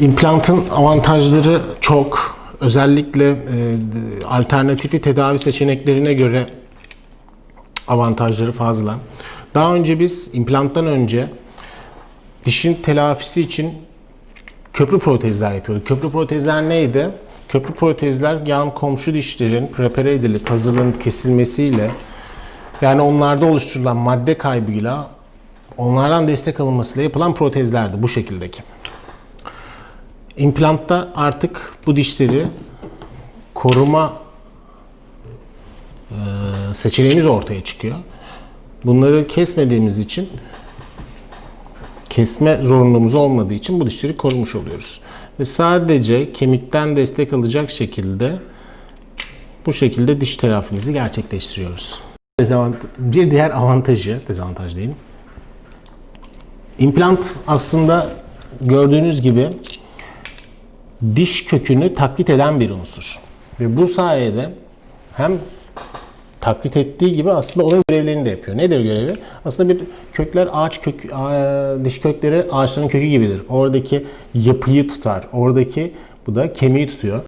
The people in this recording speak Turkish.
İmplantın avantajları çok. Özellikle e, alternatifi tedavi seçeneklerine göre avantajları fazla. Daha önce biz implanttan önce dişin telafisi için köprü protezler yapıyorduk. Köprü protezler neydi? Köprü protezler yan komşu dişlerin prepare edilip hazırlanıp kesilmesiyle yani onlarda oluşturulan madde kaybıyla onlardan destek alınmasıyla yapılan protezlerdi bu şekildeki. İmplantta artık bu dişleri koruma e, seçeneğimiz ortaya çıkıyor. Bunları kesmediğimiz için kesme zorunluluğumuz olmadığı için bu dişleri korumuş oluyoruz. Ve sadece kemikten destek alacak şekilde bu şekilde diş telafimizi gerçekleştiriyoruz. Bir diğer avantajı, dezavantaj değil. İmplant aslında gördüğünüz gibi diş kökünü taklit eden bir unsur. Ve bu sayede hem taklit ettiği gibi aslında onun görevlerini de yapıyor. Nedir görevi? Aslında bir kökler ağaç kök, diş kökleri ağaçların kökü gibidir. Oradaki yapıyı tutar. Oradaki bu da kemiği tutuyor.